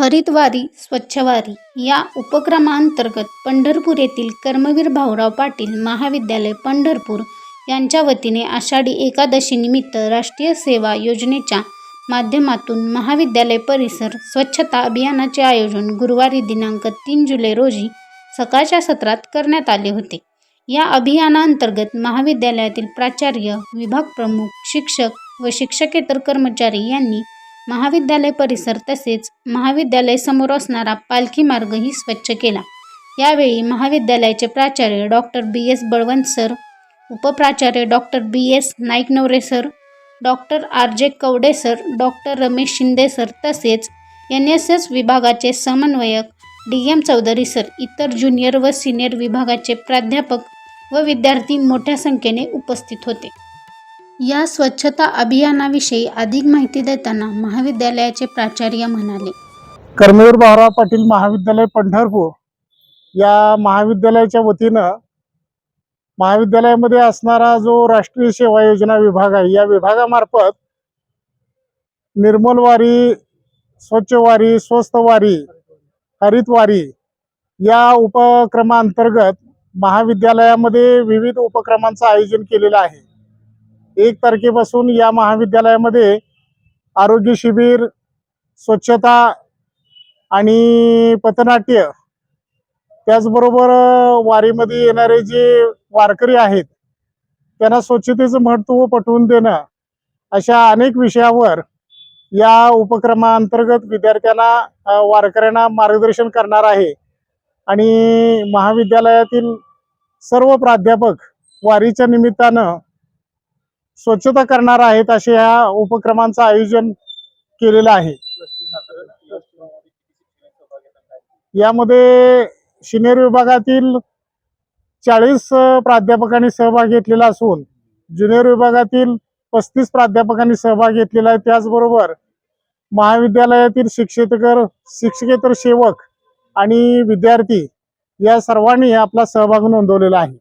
हरितवारी स्वच्छवारी या उपक्रमांतर्गत पंढरपूर येथील कर्मवीर भाऊराव पाटील महाविद्यालय पंढरपूर यांच्या वतीने आषाढी एकादशीनिमित्त राष्ट्रीय सेवा योजनेच्या माध्यमातून महाविद्यालय परिसर स्वच्छता अभियानाचे आयोजन गुरुवारी दिनांक तीन जुलै रोजी सकाळच्या सत्रात करण्यात आले होते. या अभियानांतर्गत महाविद्यालयातील प्राचार्य विभाग प्रमुख शिक्षक व शिक्षकेतर कर्मचारी यांनी महाविद्यालय परिसर तसेच महाविद्यालय समोर असणारा पालखी मार्गही स्वच्छ केला. यावेळी महाविद्यालयाचे प्राचार्य doctor B. S. Balwant sir उपप्राचार्य doctor B. S. Naiknaware sir doctor R. J. Kawade sir doctor Ramesh Shinde sir तसेच एन एस एस विभागाचे समन्वयक डी. एम. चौधरी सर इतर ज्युनियर व सिनियर विभागाचे प्राध्यापक व विद्यार्थी मोठ्या संख्येने उपस्थित होते. या स्वच्छता अभियानाविषयी अधिक माहिती देताना महाविद्यालयाचे प्राचार्य म्हणाले. कर्मवीर भाऊराव पाटील महाविद्यालय पंढरपूर या महाविद्यालयाच्या वतीनं महाविद्यालयामध्ये असणारा जो राष्ट्रीय सेवा योजना विभाग आहे या विभागामार्फत निर्मलवारी स्वच्छवारी स्वस्तवारी हरितवारी या उपक्रमांतर्गत महाविद्यालयामध्ये विविध उपक्रमांचं आयोजन केलेलं आहे. एक तारखेपासून या महाविद्यालयामध्ये आरोग्य शिबिर स्वच्छता आणि पथनाट्य त्याचबरोबर वारीमध्ये येणारे जे वारकरी आहेत त्यांना स्वच्छतेचं महत्त्व पटवून देणं अशा अनेक विषयावर या उपक्रमाअंतर्गत विद्यार्थ्यांना वारकऱ्यांना मार्गदर्शन करणार आहे. आणि महाविद्यालयातील सर्व प्राध्यापक वारीच्या निमित्तानं स्वच्छता करणार आहेत असे ह्या उपक्रमांचं आयोजन केलेलं आहे. यामध्ये शिनेर विभागातील चाळीस प्राध्यापकांनी सहभाग घेतलेला असून ज्युनियर विभागातील पस्तीस प्राध्यापकांनी सहभाग घेतलेला आहे. त्याचबरोबर महाविद्यालयातील शिक्षकेतर शिक्षकेतर सेवक आणि विद्यार्थी या सर्वांनी आपला सहभाग नोंदवलेला आहे.